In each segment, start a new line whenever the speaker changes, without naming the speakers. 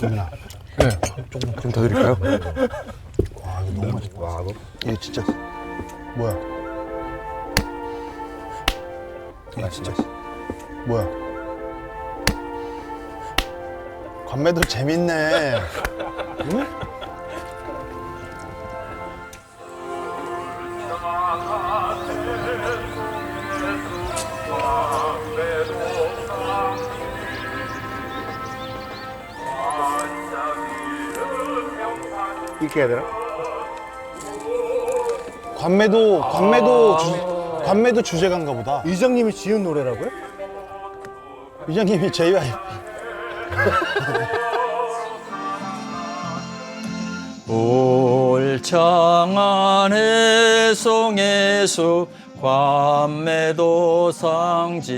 민아.
네. 좀 더 드릴까요?
와 이거 너무 맛있다. 와 이거? 이게 진짜. 뭐야? 이게 진짜. 뭐야? 관매도 재밌네. 응?
이렇게 해야 되나?
관매도 관매도 주, 관매도 주제가인가 보다.
이장님이 지은 노래라고요?
이장님이 JYP
울창한 해송해수 관매도 상징.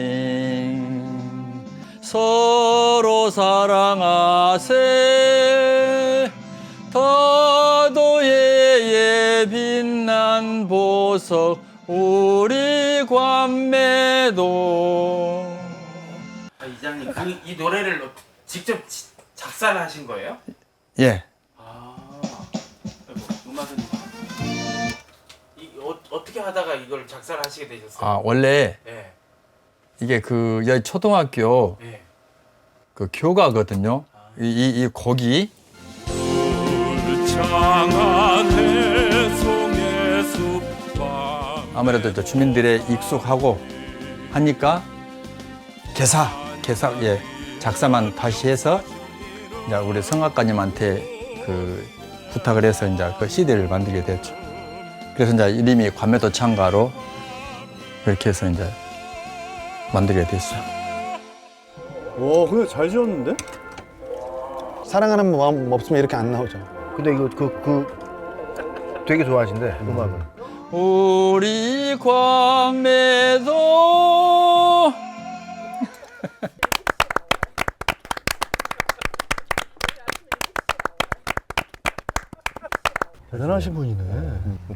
서로 사랑하세 보석 우리 관매도
아, 이장님 그, 이 노래를 어- 직접 지- 작사를 하신 거예요?
예
아 아이고, 음악은 이, 어, 어떻게 하다가 이걸 작사를 하시게 되셨어요?
아 원래
네,
이게 그 여기 초등학교
네.
그 교가거든요. 이, 이, 이 곡이 아무래도 이제 주민들의 익숙하고 하니까 개사, 개사, 예, 작사만 다시 해서 이제 우리 성악가님한테 그 부탁을 해서 이제 그 CD를 만들게 됐죠. 그래서 이제 이름이 관매도 창가로 이렇게 해서 이제 만들게 됐어요.
와 근데 잘 지었는데?
사랑하는 마음 없으면 이렇게 안 나오죠
근데 이거 그, 그 되게 좋아하신대 음악을
우리 광매도.
대단하신 분이네.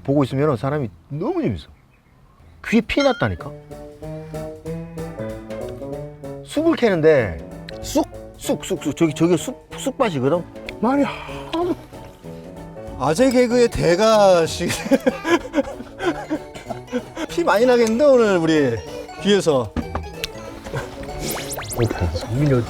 보고 있으면 사람이 너무 재밌어. 귀에 피 났다니까. 쑥을 캐는데
쑥?
쑥 쑥 쑥. 저기 저기 쑥, 쑥밭이거든?
말이 하도 아재 개그의 대가씨 피 많이 나겠는데 오늘 우리 귀에서.
민이 어디